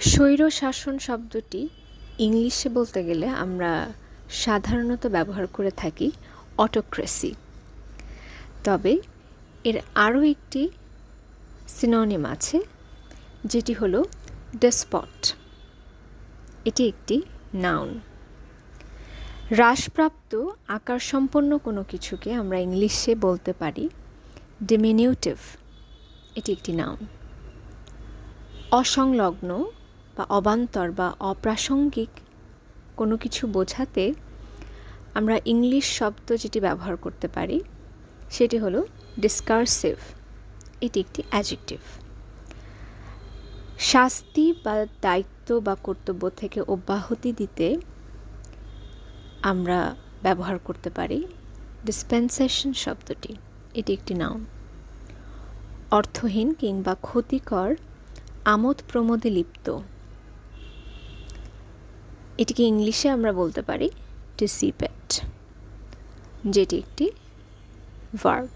স্বৈর শাসন শব্দটি ইংলিশে বলতে গেলে আমরা সাধারণত ব্যবহার করে থাকি অটোক্রেসি। তবে এর আরও একটি সিনোনিম আছে, যেটি হলো ডেসপট। এটি একটি নাউন। হ্রাসপ্রাপ্ত আকার সম্পন্ন কোনো কিছুকে আমরা ইংলিশে বলতে পারি ডিমিনিউটিভ। এটি একটি নাউন। অসংলগ্ন বা অবান্তর বা অপ্রাসঙ্গিক কোনো কিছু বোঝাতে আমরা ইংলিশ শব্দ যেটি ব্যবহার করতে পারি, সেটি হলো ডিসকার্সিভ এটি একটি অ্যাজেক্টিভ শাস্তি বা দায়িত্ব বা কর্তব্য থেকে অব্যাহতি দিতে আমরা ব্যবহার করতে পারি ডিসপেন্সেশন শব্দটি। এটি একটি নাম অর্থহীন কিংবা ক্ষতিকর, আমোদ প্রমোদে লিপ্ত। এটিকে ইংলিশে আমরা বলতে পারি ডিসিপেট যেটি একটি ভার্ব